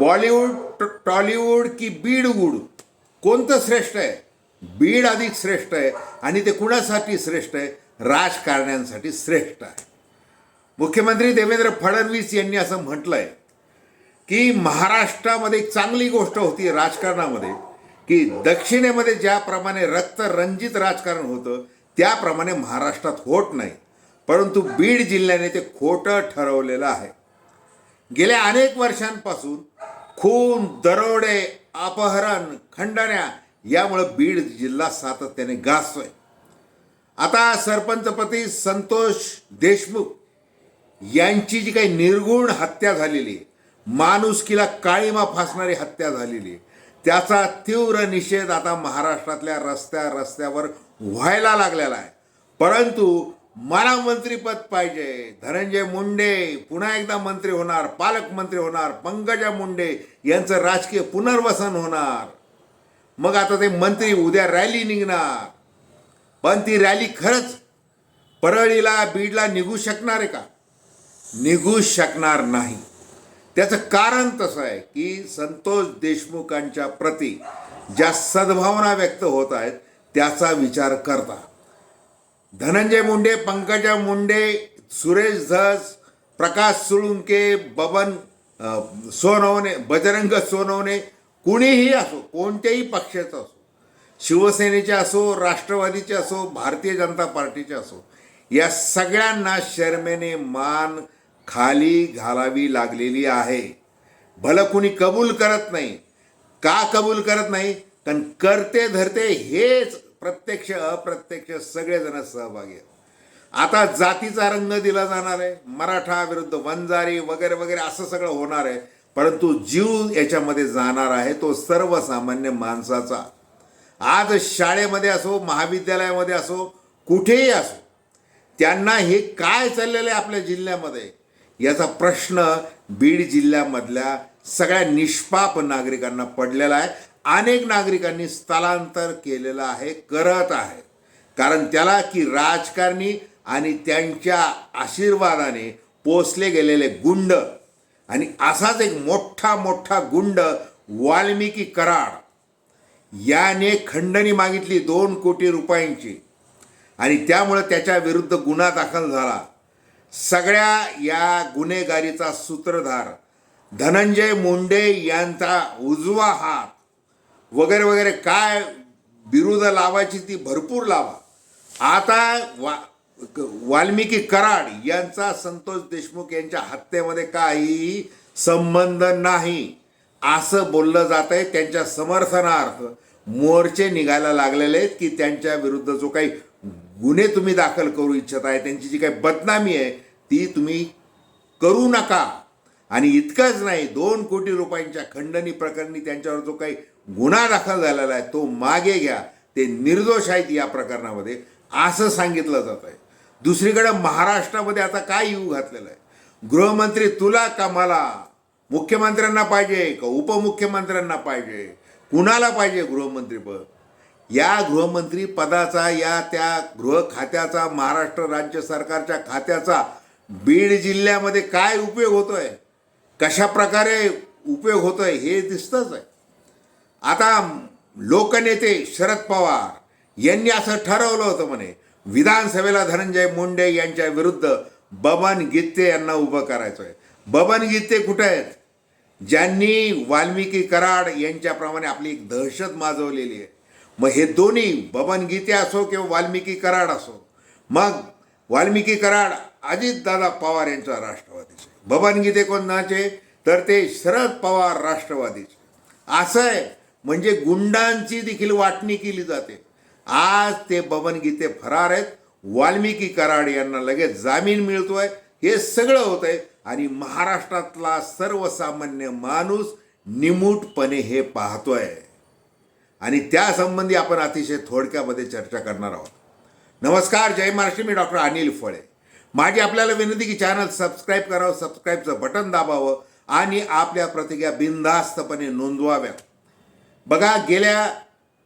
बॉलिवूड ट- टॉलिवूड की बीडवूड कोणतं श्रेष्ठ आहे? बीड अधिक श्रेष्ठ आहे आणि ते कुणासाठी श्रेष्ठ आहे? राजकारण्यांसाठी श्रेष्ठ आहे. मुख्यमंत्री देवेंद्र फडणवीस यांनी असं म्हटलं आहे की महाराष्ट्रामध्ये एक चांगली गोष्ट होती राजकारणामध्ये की दक्षिणेमध्ये ज्याप्रमाणे रक्तरंजित राजकारण होतं त्याप्रमाणे महाराष्ट्रात होत नाही. परंतु बीड जिल्ह्याने ते खोटं ठरवलेलं आहे. गेल्या अनेक वर्षांपासून खून दरोडे अपहरण खंडण्या यामुळं बीड जिल्हा सातत्याने गाजतोय. आता सरपंचपती संतोष देशमुख यांची जी काही निर्गुण हत्या झालेली आहे माणुसकीला काळीमा फासणारी हत्या झालेली आहे त्याचा तीव्र निषेध आता महाराष्ट्रातल्या रस्त्या रस्त्यावर व्हायला लागलेला आहे. परंतु मला मंत्रीपद पाहिजे. धनंजय मुंडे पुन्हा एकदा मंत्री होणार पालकमंत्री होणार पंकजा मुंडे यांचं राजकीय पुनर्वसन होणार. मग आता ते मंत्री उद्या रॅली निघणार. पण ती रॅली खरंच परळीला बीडला निघू शकणार आहे का? निघू शकणार नाही. त्याचं कारण तसं आहे की संतोष देशमुखांच्या प्रती ज्या सद्भावना व्यक्त होत आहेत त्याचा विचार करता. धनंजय मुंडे पंकजा मुंडे सुरेश धस प्रकाश सुळुंके बबन सोनवणे बजरंग सोनवणे कुणीही असो कोणत्याही पक्षाचं असो शिवसेनेचे असो राष्ट्रवादीचे असो भारतीय जनता पार्टीचे असो या सगळ्यांना शर्मेने मान खाली घालावी लागलेली आहे. भलं कुणी कबूल करत नाही. का कबूल करत नाही? कारण करते धरते हेच प्रत्यक्ष अप्रत्यक्ष सगळेजण सहभागी आहेत. आता जातीचा रंग दिला जाणार आहे. मराठा विरुद्ध वंजारी वगैरे वगैरे असं सगळं होणार आहे. परंतु जीव याच्यामध्ये जाणार आहे तो सर्वसामान्य माणसाचा. आज शाळेमध्ये असो महाविद्यालयामध्ये असो कुठेही असो त्यांना हे काय चाललेलं आहे आपल्या जिल्ह्यामध्ये? याचा प्रश्न बीड जिल्ह्यामधल्या सगळ्या निष्पाप नागरिकांना पडलेला आहे. अनेक नागरिकांनी स्थलांतर केलेलं आहे करत आहे. कारण त्याला की राजकारणी आणि त्यांच्या आशीर्वादाने पोचले गेलेले गुंड. आणि असाच एक मोठा मोठा गुंड वाल्मिकी कराड. याने खंडणी मागितली दोन कोटी रुपयांची. आणि त्यामुळं त्याच्या विरुद्ध गुन्हा दाखल झाला. सगळ्या या गुन्हेगारीचा सूत्रधार धनंजय मुंडे यांचा उजवा हात. वगैरे वगैरे काय विरुद्ध लावायची ती भरपूर लावा. आता वा वाल्मिकी कराड यांचा संतोष देशमुख यांच्या हत्येमध्ये काही संबंध नाही. असं बोललं जात आहे त्यांच्या समर्थनार्थ. मोर्चे निघायला लागलेले आहेत की त्यांच्या विरुद्ध जो काही गुन्हे तुम्ही दाखल करू इच्छित आहे त्यांची जी काही बदनामी आहे ती तुम्ही करू नका. आणि इतकंच नाही दोन कोटी रुपयांच्या खंडणी प्रकरणी त्यांच्यावर जो काही गुन्हा दाखल झालेला आहे तो मागे घ्या. ते निर्दोष आहेत या प्रकरणामध्ये असं सांगितलं जात आहे. दुसरीकडे महाराष्ट्रामध्ये आता काय येऊ घातलेलं आहे? गृहमंत्री तुला का मला मुख्यमंत्र्यांना पाहिजे का उपमुख्यमंत्र्यांना पाहिजे? कुणाला पाहिजे गृहमंत्रीपद या गृहमंत्री पदाचा या त्या गृह खात्याचा महाराष्ट्र राज्य सरकारच्या खात्याचा बीड जिल्ह्यामध्ये काय उपयोग होतोय? कशा प्रकारे उपयोग होतोय हे दिसतंच आहे. आता लोकनेते शरद पवार यांनी असं ठरवलं होतं म्हणे विधानसभेला धनंजय मुंडे यांच्या विरुद्ध बबन गीते यांना उभं करायचं आहे बबन गीते कुठे आहेत? ज्यांनी वाल्मिकी कराड यांच्याप्रमाणे आपली एक दहशत माजवलेली आहे. मग हे दोन्ही बबन गीते असो किंवा वाल्मिकी कराड असो मग वाल्मिकी कराड अजितदादा पवार यांचा राष्ट्रवादीचे. बबन गीते कोणाचे तर ते शरद पवार राष्ट्रवादीचे. असं आहे. म्हणजे गुंडांची देखील वाटणी केली जाते. आज ते बबन गीते फरार आहेत. वाल्मिकी कराड यांना लगेच जामीन मिळतोय. हे सगळं होतंय. आणि महाराष्ट्रातला सर्वसामान्य माणूस निमूटपणे हे पाहतोय. आणि त्यासंबंधी आपण अतिशय थोडक्यामध्ये चर्चा करणार आहोत. नमस्कार जय महाराष्ट्र. मी डॉक्टर अनिल फळे. माझी आपल्याला विनंती की चॅनल सबस्क्राईब करावं सबस्क्राईबचं बटन दाबावं आणि आपल्या प्रतिक्रिया बिनधास्तपणे नोंदवाव्या बघा गेल्या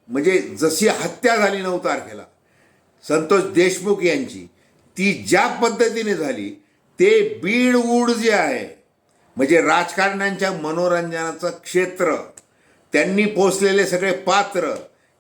म्हणजे जशी हत्या झाली नऊ तारखेला संतोष देशमुख यांची ती ज्या पद्धतीने झाली ते बीड उड जे आहे म्हणजे राजकारण्यांच्या मनोरंजनाचं क्षेत्र त्यांनी पोचलेले सगळे पात्र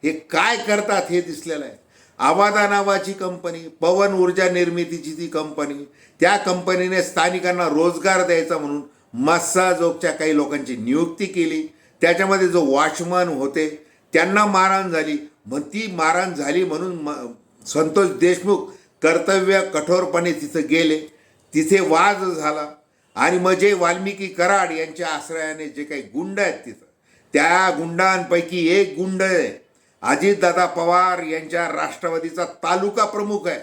हे काय करतात हे दिसलेलं आहे. आवादा नावाची कंपनी पवन ऊर्जा निर्मितीची ती कंपनी त्या कंपनीने स्थानिकांना रोजगार द्यायचा म्हणून मस्साजोगच्या काही लोकांची नियुक्ती केली. त्याच्यामध्ये जो वॉचमन होते त्यांना मारहाण झाली. मग ती मारहाण झाली म्हणून म संतोष देशमुख कर्तव्य कठोरपणे तिथं गेले. तिथे वाद झाला. आणि मग जे वाल्मिकी कराड यांच्या आश्रयाने जे काही गुंड आहेत तिथं त्या गुंडांपैकी एक गुंड आहे. अजितदादा पवार यांच्या राष्ट्रवादीचा तालुका प्रमुख आहे.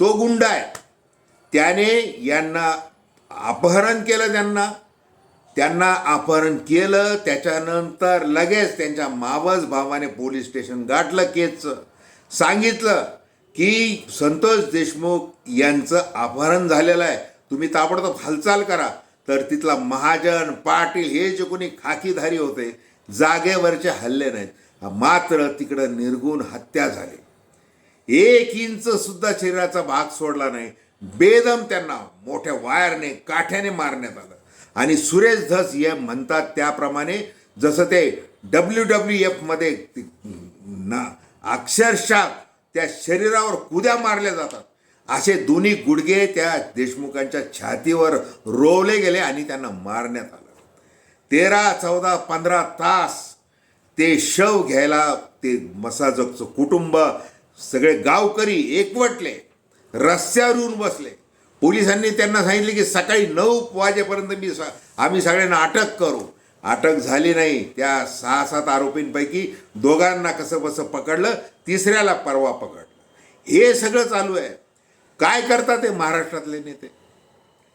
तो गुंड आहे. त्याने यांना अपहरण केलं त्यांना. त्यांना अपहरण केलं त्याच्यानंतर लगेच त्यांच्या मावस भावाने पोलीस स्टेशन गाठलं केसचं. सांगितलं की संतोष देशमुख यांचं अपहरण झालेलं आहे. तुम्ही ताबडतोब हालचाल करा. तर तिथला महाजन पाटील हे जे कोणी खाकीधारी होते जागेवरचे हल्ले नाहीत. मात्र तिकडं निर्गुण हत्या झाली. एक इंच सुद्धा शरीराचा भाग सोडला नाही. बेदम त्यांना मोठ्या वायरने काठ्याने मारण्यात आलं. आणि सुरेश धस हे म्हणतात त्याप्रमाणे जसं ते डब्ल्यू डब्ल्यू एफमध्ये ना अक्षरशः त्या शरीरावर कुद्या मारल्या जातात. असे दोन्ही गुडघे त्या देशमुखांच्या छातीवर रोवले गेले आणि त्यांना मारण्यात आलं. तेरा चौदा पंधरा तास ते शव घ्यायला ते मसाजकचं कुटुंब सगळे गावकरी एकवटले रस्त्यावरून बसले. पोलिसांनी त्यांना सांगितले की सकाळी नऊ वाजेपर्यंत मी सा आम्ही सगळ्यांना अटक करू. अटक झाली नाही. त्या सहा सात आरोपींपैकी दोघांना कसं बसं पकडलं तिसऱ्याला परवा पकडलं. हे सगळं चालू आहे. काय करतात ते महाराष्ट्रातले नेते?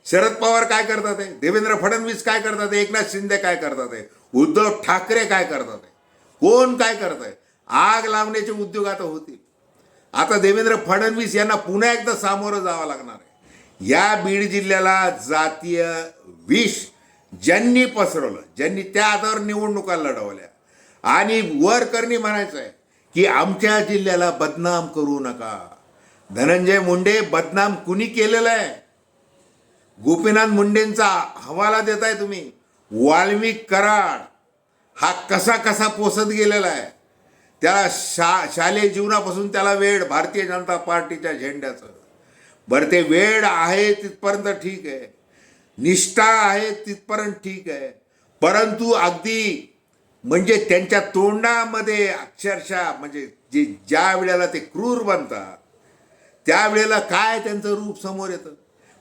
शरद पवार काय करतात आहे देवेंद्र फडणवीस काय करतात एकनाथ शिंदे काय करतात आहे उद्धव ठाकरे काय करतात आहे कोण काय करत आहे? आग लावण्याचे उद्योग आता होतील. आता देवेंद्र फडणवीस यांना पुन्हा एकदा सामोरं जावं लागणार आहे. या बीड जिल्ह्याला जातीय विष ज्यांनी पसरवलं ज्यांनी त्या आधार निवडणुका लढवल्या. आणि वर करणी म्हणायचं आहे की आमच्या जिल्ह्याला बदनाम करू नका. धनंजय मुंडे बदनाम कुणी केलेलं आहे? गोपीनाथ मुंडेंचा हवाला देताय तुम्ही. वाल्मिक कराड हा कसा कसा पोसत गेलेला आहे? त्याला शा शालेय जीवनापासून त्याला वेळ भारतीय जनता पार्टीच्या झेंड्याचं. बरं ते वेळ आहे तिथपर्यंत ठीक आहे. निष्ठा आहे तिथपर्यंत ठीक आहे. परंतु अगदी म्हणजे त्यांच्या तोंडामध्ये अक्षरशः म्हणजे जे ज्या वेळेला ते क्रूर बनतात त्यावेळेला काय त्यांचं रूप समोर येतं?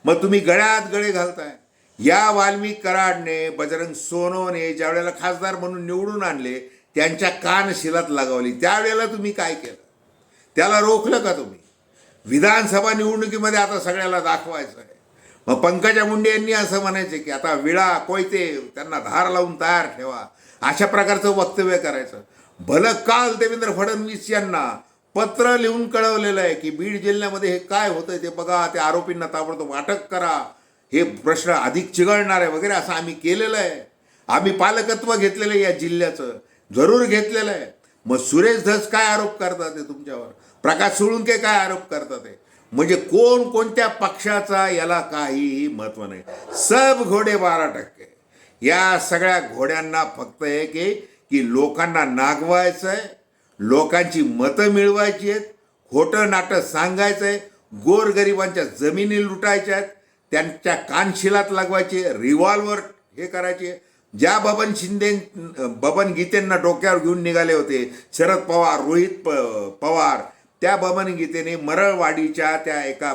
मग तुम्ही गळ्यात गळे घालताय. या वाल्मिक कराडने बजरंग सोनोने ज्या वेळेला खासदार म्हणून निवडून आणले त्यांच्या कानशिलात लगावली. त्यावेळेला तुम्ही काय केलं? त्याला रोखलं का तुम्ही? विधानसभा निवडणुकीमध्ये आता सगळ्याला दाखवायचं आहे. मग पंकजा मुंडे यांनी असं म्हणायचे की आता विळा कोयते त्यांना धार लावून तयार ठेवा. अशा प्रकारचं वक्तव्य करायचं. भलं काल देवेंद्र फडणवीस यांना पत्र लिहून कळवलेलं आहे की बीड जिल्ह्यामध्ये हे काय होतं ते बघा त्या आरोपींना ताबडतोब अटक करा. हे प्रश्न अधिक चिघळणार आहे वगैरे असं आम्ही केलेलं आहे. आम्ही पालकत्व घेतलेलं आहे या जिल्ह्याचं. जरूर घेतलेलं आहे. मग सुरेश धस काय आरोप करतात ते तुमच्यावर? प्रकाश सोळुंके काय आरोप करतात ते म्हणजे कोण कोणत्या पक्षाचा याला काहीही महत्त्व नाही. सब घोडे बारा टक्के. या सगळ्या घोड्यांना फक्त हे की की लोकांना नागवायचं आहे लोकांची मतं मिळवायची आहेत खोटं नाटक सांगायचं आहे गोरगरिबांच्या जमिनी लुटायच्या आहेत त्यांच्या कानशिलात लागवायचे रिव्हॉल्वर हे करायचे ज्या बबन शिंदे बबन गीतेंना डोक्यावर घेऊन निघाले होते शरद पवार रोहित प पवार त्या भवनगीतेने गीतेने मरळवाडीच्या त्या एका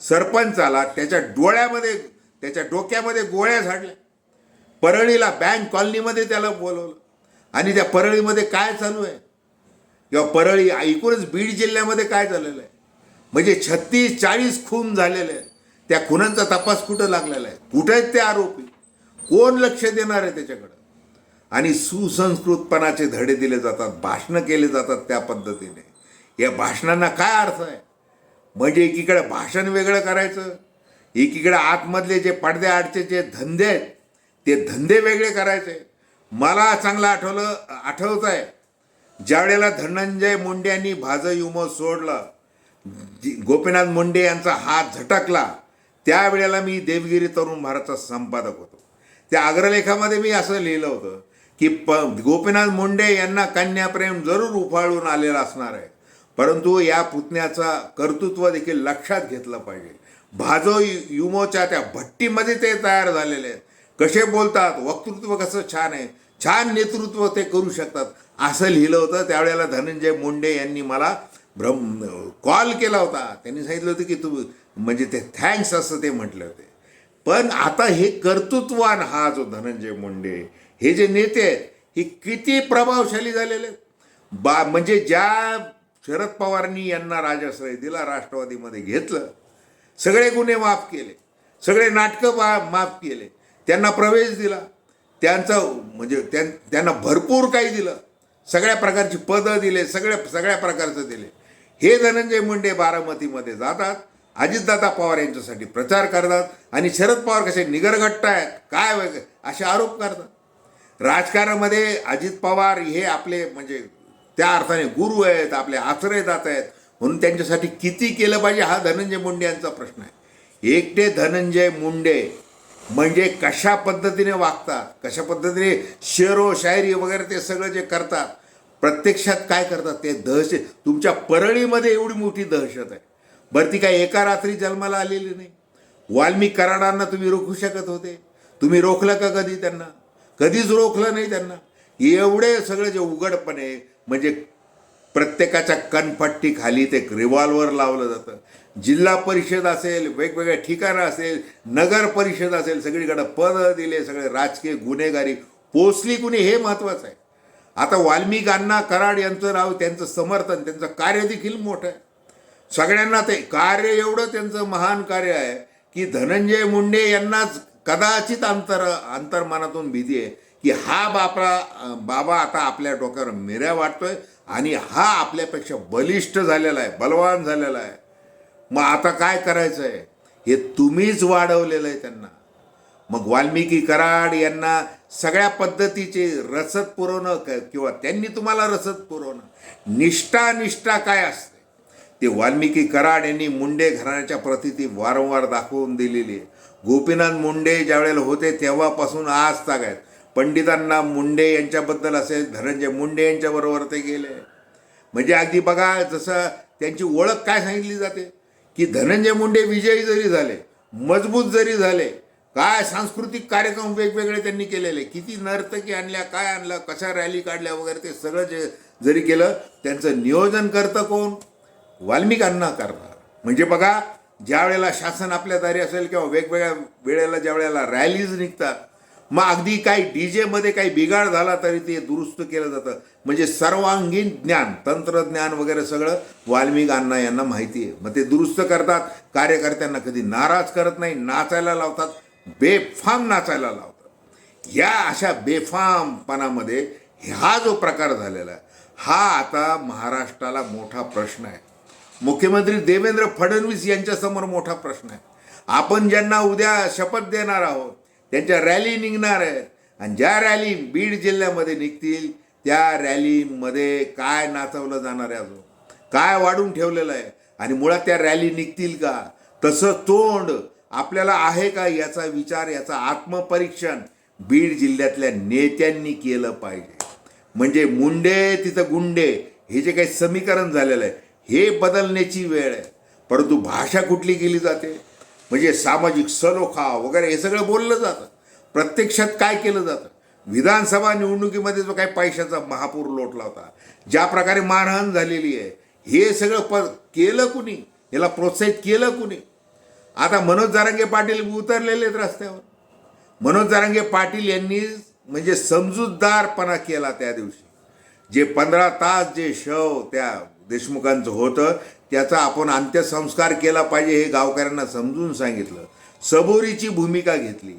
सरपंचाला त्याच्या डोळ्यामध्ये त्याच्या डोक्यामध्ये गोळ्या झाडल्या. परळीला बँक कॉलनीमध्ये त्याला बोलवलं. आणि त्या परळीमध्ये काय चालू आहे? किंवा परळी ऐकूनच बीड जिल्ह्यामध्ये काय झालेलं आहे? म्हणजे छत्तीस चाळीस खून झालेले आहेत. त्या खुनांचा तपास कुठं लागलेला आहे? कुठे आहेत ते आरोपी? कोण लक्ष देणार आहे त्याच्याकडं? आणि सुसंस्कृतपणाचे धडे दिले जातात भाषणं केले जातात त्या पद्धतीने. या भाषणांना काय अर्थ आहे? म्हणजे एकीकडे भाषण वेगळं करायचं एकीकडे आतमधले जे पडद्याआडचे जे धंदे आहेत ते धंदे वेगळे करायचे. मला चांगलं आठवलं आठवत आहे ज्यावेळेला धनंजय मुंडे यांनी भाज युमो सोडलं जी- गोपीनाथ मुंडे यांचा हात झटकला त्यावेळेला मी देवगिरी तरुण भारतचा संपादक होतो. त्या अग्रलेखामध्ये मी असं लिहिलं होतं की प गोपीनाथ मुंडे यांना कन्याप्रेम जरूर उफाळून आलेलं असणार आहे. परंतु या पुतण्याचा कर्तृत्व देखील लक्षात घेतलं पाहिजे. भाजो युमोच्या त्या भट्टीमध्ये ते तयार झालेले आहेत. कसे बोलतात? वक्तृत्व कसं छान आहे? छान नेतृत्व ते करू शकतात. असं लिहिलं होतं. त्यावेळेला धनंजय मुंडे यांनी मला भ्रम कॉल केला होता. त्यांनी सांगितलं होतं की तू म्हणजे ते थँक्स असं ते म्हटले होते. पण आता हे कर्तृत्वान हा जो धनंजय मुंडे हे जे नेते आहेत हे किती प्रभावशाली झालेले आहेत. बा म्हणजे ज्या शरद पवारनी यांना राजाश्रय दिला राष्ट्रवादीमध्ये घेतलं. सगळे गुन्हे माफ केले. सगळे नाटकं मा माफ केले. त्यांना प्रवेश दिला. त्यांचं म्हणजे त्यां त्यांना भरपूर काही दिलं. सगळ्या प्रकारची पदं दिले सगळ्या सगळ्या प्रकारचं दिले. हे धनंजय मुंडे बारामतीमध्ये जातात. अजितदादा पवार यांच्यासाठी प्रचार करतात. आणि शरद पवार कसे निगरगट्ट आहेत काय वगैरे असे आरोप करतात. राजकारणामध्ये अजित पवार हे आपले म्हणजे त्या अर्थाने गुरु आहेत आपले आश्रय जात आहेत. म्हणून त्यांच्यासाठी किती केलं पाहिजे हा धनंजय मुंडे यांचा प्रश्न आहे. एकटे धनंजय मुंडे म्हणजे कशा पद्धतीने वागतात कशा पद्धतीने शेरो शायरी वगैरे ते सगळं जे करतात प्रत्यक्षात काय करतात ते दहशत तुमच्या परळीमध्ये एवढी मोठी दहशत आहे. बरं ती काय एका रात्री जन्माला आलेली नाही. वाल्मी कराडांना तुम्ही रोखू शकत होते. तुम्ही रोखलं का कधी त्यांना? कधीच रोखलं नाही त्यांना. एवढे सगळं जे उघडपणे म्हणजे प्रत्येकाच्या कनपट्टी खाली ते रिव्हॉल्वर लावलं जातं. जिल्हा परिषद असेल वेगवेगळ्या ठिकाणं असेल नगर परिषद असेल सगळीकडं पद दिले सगळे राजकीय गुन्हेगारी. पोचली कुणी हे महत्त्वाचं आहे. आता वाल्मिक अण्णा कराड यांचं नाव त्यांचं समर्थन त्यांचं कार्य देखील मोठं आहे. सगळ्यांना ते कार्य एवढं त्यांचं महान कार्य आहे की धनंजय मुंडे यांनाच कदाचित अंतर अंतर्मानातून भीती आहे. की हा बापरा बाबा आता आपल्या डोक्यावर मिऱ्या वाटतोय आणि हा आपल्यापेक्षा बलिष्ठ झालेला आहे बलवान झालेला आहे. मग आता काय करायचं आहे हे तुम्हीच वाढवलेलं आहे त्यांना. मग वाल्मिकी कराड यांना सगळ्या पद्धतीचे रसद पुरवणं क- किंवा त्यांनी तुम्हाला रसद पुरवणं. निष्ठा निष्ठा काय असते? ते वाल्मिकी कराड यांनी मुंडे घराण्याच्या प्रती ती वारंवार दाखवून दिलेली आहे. गोपीनाथ मुंडे ज्यावेळेला होते तेव्हापासून आज ताग आहेत. पंडितांना मुंडे यांच्याबद्दल असेल धनंजय मुंडे यांच्याबरोबर ते गेले. म्हणजे अगदी बघा जसं त्यांची ओळख काय सांगितली जाते? की धनंजय मुंडे विजयी जरी झाले मजबूत जरी झाले काय सांस्कृतिक कार्यक्रम वेगवेगळे त्यांनी केलेले किती नर्तकी आणल्या काय आणलं कशा रॅली काढल्या वगैरे ते सगळं जे जरी केलं त्यांचं नियोजन करतं कोण? वाल्मिकांना करणार. म्हणजे बघा ज्या वेळेला शासन आपल्या दारी असेल किंवा वेगवेगळ्या वेळेला ज्या वेळेला रॅलीज निघतात मग अगदी काही डी जेमध्ये काही बिघाड झाला तरी ते दुरुस्त केलं जातं. म्हणजे सर्वांगीण ज्ञान तंत्रज्ञान वगैरे सगळं वाल्मिक अण्णा यांना माहिती आहे. मग ते दुरुस्त करतात. कार्यकर्त्यांना कधी नाराज करत नाही नाचायला लावतात. बेफाम नाचायला लावतात. या अशा बेफामपणामध्ये हा जो प्रकार झालेला आहे हा आता महाराष्ट्राला मोठा प्रश्न आहे. मुख्यमंत्री देवेंद्र फडणवीस यांच्यासमोर मोठा प्रश्न आहे. आपण ज्यांना उद्या शपथ देणार आहोत त्यांच्या रॅली निघणार आहेत आणि ज्या रॅली बीड जिल्ह्यामध्ये निघतील त्या रॅलीमध्ये काय नाचवलं जाणार आहे अजून? काय वाढून ठेवलेलं आहे? आणि मुळात त्या रॅली निघतील का? तसं तोंड आपल्याला आहे का याचा विचार याचा आत्मपरीक्षण बीड जिल्ह्यातल्या नेत्यांनी केलं पाहिजे. म्हणजे मुंडे तिथं गुंडे हे जे काही समीकरण झालेलं आहे हे बदलण्याची वेळ आहे. परंतु भाषा कुठली केली जाते? म्हणजे सामाजिक सलोखा वगैरे हे सगळं बोललं जातं. प्रत्यक्षात काय केलं जातं? विधानसभा निवडणुकीमध्ये जो काही पैशाचा महापूर लोटला होता ज्या प्रकारे मारहाण झालेली आहे हे सगळं प केलं कुणी? याला प्रोत्साहित केलं कुणी? आता मनोज जारंगे पाटील उतरलेले आहेत रस्त्यावर. मनोज जारंगे पाटील यांनी म्हणजे समजूतदारपणा केला त्या दिवशी. जे पंधरा तास जे शव त्या देशमुखांचं होतं त्याचा आपण अंत्यसंस्कार केला पाहिजे हे गावकऱ्यांना समजून सांगितलं. सबोरीची भूमिका घेतली.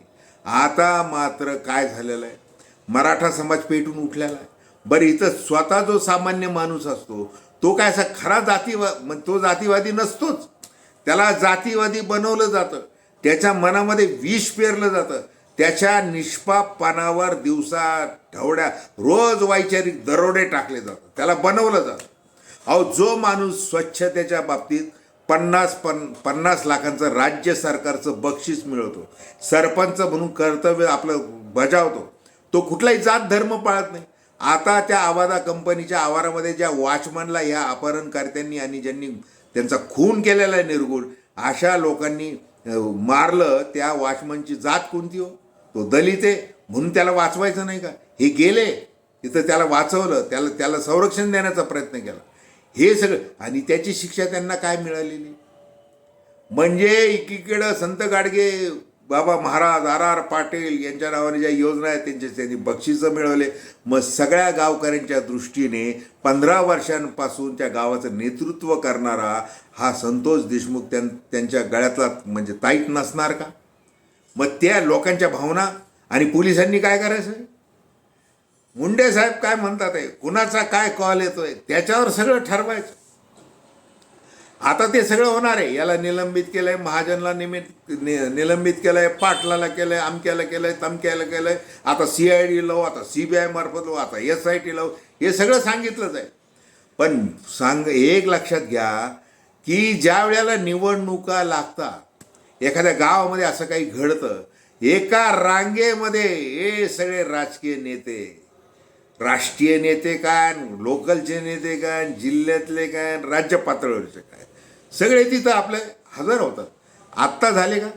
आता मात्र काय झालेलं आहे? मराठा समाज पेटून उठलेला आहे. बरं इथं स्वतः जो सामान्य माणूस असतो तो काय असा खरा जातीवा तो जातीवादी नसतोच. त्याला जातीवादी बनवलं जातं. त्याच्या मनामध्ये विष पेरलं जातं. त्याच्या निष्पापपणावर दिवसा ढवड्या रोज वैचारिक दरोडे टाकले जातात. त्याला बनवलं जातं. अहो जो माणूस स्वच्छतेच्या बाबतीत पन्नास पन पन्नास लाखांचं राज्य सरकारचं बक्षीस मिळवतो सरपंच म्हणून कर्तव्य आपलं बजावतो तो कुठलाही जात धर्म पाळत नाही. आता त्या आवादा कंपनीच्या आवारामध्ये ज्या वॉचमनला ह्या अपहरणकर्त्यांनी आणि ज्यांनी त्यांचा खून केलेला आहे निर्गुण अशा लोकांनी मारलं त्या वॉचमनची जात कोणती हो? तो दलित आहे म्हणून त्याला वाचवायचं नाही का? हे गेले तिथं त्याला वाचवलं त्याला त्याला संरक्षण देण्याचा प्रयत्न केला. हे सगळं. आणि त्याची शिक्षा त्यांना काय मिळालेली? म्हणजे एकीकडं संत गाडगे बाबा महाराज आर आर पाटील यांच्या नावाने ज्या योजना आहेत त्यांच्या त्यांनी बक्षिसं मिळवले. मग सगळ्या गावकऱ्यांच्या दृष्टीने पंधरा वर्षांपासून त्या गावाचं नेतृत्व करणारा हा संतोष देशमुख त्यां त्यांच्या गळ्यातला म्हणजे ताईट नसणार का? मग त्या लोकांच्या भावना आणि पोलिसांनी काय करायचं? मुंडे साहेब काय म्हणतात आहे? कुणाचा काय कॉल येतोय? त्याच्यावर सगळं ठरवायचं. आता ते सगळं होणार आहे. याला निलंबित केलंय महाजनला निमित नि निलंबित केलंय पाटलाला केलंय अमक्याला केलंय तमक्याला केलंय. आता सी आय डी लावू आता सी बी आय मार्फत लावू आता एस आय टी लावू. हे सगळं सांगितलंच आहे. पण सांग एक लक्षात घ्या की ज्या वेळेला निवडणुका लागतात एखाद्या गावामध्ये असं काही घडतं एका रांगेमध्ये हे सगळे राजकीय नेते राष्ट्रीय नेते काय लोकलचे नेते काय जिल्ह्यातले काय राज्य पातळीवरचे काय. सगळे तिथं आपले हजर होतात. आत्ता झाले का?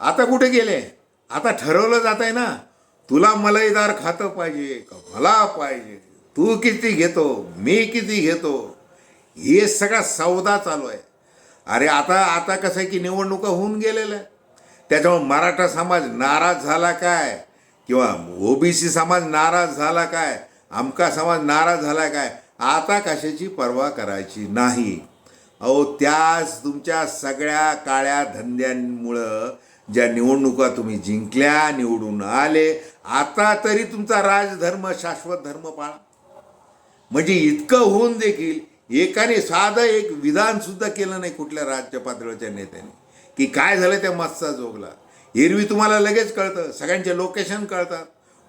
आता कुठे गेले? आता ठरवलं जात आहे ना तुला मलईदार खातं पाहिजे का मला पाहिजे? तू किती घेतो? मी किती घेतो? हे सगळा सौदा चालू आहे. अरे आता आता कसं आहे की निवडणुका होऊन गेलेल्या आहे त्याच्यामुळे मराठा समाज नाराज झाला काय? किंवा ओबीसी समाज नाराज झाला काय? आमका समाज नाराज झाला काय? आता कशाची पर्वा करायची नाही? अहो त्याच तुमच्या सगळ्या काळ्या धंद्यांमुळं ज्या निवडणुका तुम्ही जिंकल्या निवडून आले आता तरी तुमचा राजधर्म शाश्वत धर्म पाळा. म्हणजे इतकं होऊन देखील एकाने साधं एक विधान सुद्धा केलं नाही कुठल्या राज्य पातळीच्या नेत्याने. की काय झालं त्या मत्सा जोगला? एरवी तुम्हाला लगेच कळतं. सगळ्यांचे लोकेशन कळतात.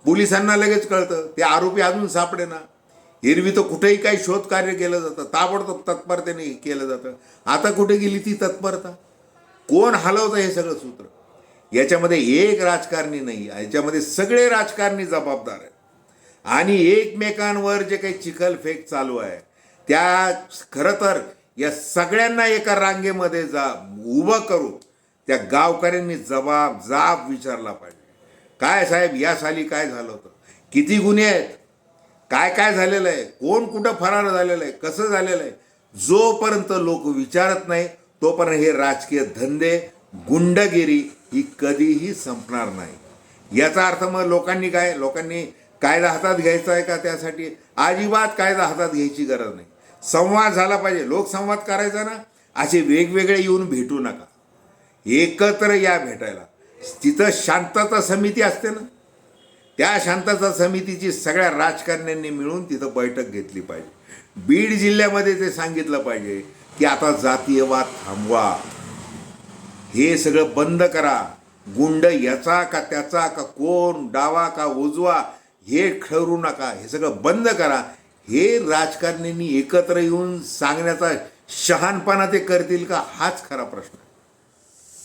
पोलिसांना लगेच कळतं. ते आरोपी अजून सापडे ना एरवी तर कुठेही काही शोध कार्य केलं जातं. ताबडतोब तत्परतेने केलं जातं. आता कुठे गेली ती तत्परता? कोण हलवतं हे सगळं सूत्र? याच्यामध्ये एक राजकारणी नाही याच्यामध्ये सगळे राजकारणी जबाबदार आहेत. आणि एकमेकांवर जे काही चिखलफेक चालू आहे त्या खरं तर या सगळ्यांना एका रांगेमध्ये जा उभं करू त्या गावकऱ्यांनी जबाब जाब विचारला पाहिजे. काय साहेब या साली काय झालं होतं? किती गुन्हे आहेत? काय काय झालेलं आहे? कोण कुठं फरार झालेलं आहे? कसं झालेलं आहे? जोपर्यंत लोक विचारत नाही तोपर्यंत हे राजकीय धंदे गुंडगिरी ही कधीही संपणार नाही. याचा अर्थ मग लोकांनी काय? लोकांनी कायदा हातात घ्यायचा आहे का त्यासाठी? अजिबात कायदा हातात घ्यायची गरज नाही. संवाद झाला पाहिजे. लोकसंवाद करायचा ना? असे वेगवेगळे येऊन भेटू नका. एकत्र या भेटायला. तिथं शांतता समिती असते ना? त्या शांतता समितीची सगळ्या राजकारण्यांनी मिळून तिथं बैठक घेतली पाहिजे. बीड जिल्ह्यामध्ये ते सांगितलं पाहिजे की आता जातीयवाद थांबवा. हे सगळं बंद करा. गुंड याचा का त्याचा का कोण डावा का उजवा हे ठरू नका. हे सगळं बंद करा. हे राजकारण्यांनी एकत्र येऊन सांगण्याचा शहानपणा ते करतील का? हाच खरा प्रश्न. आहे.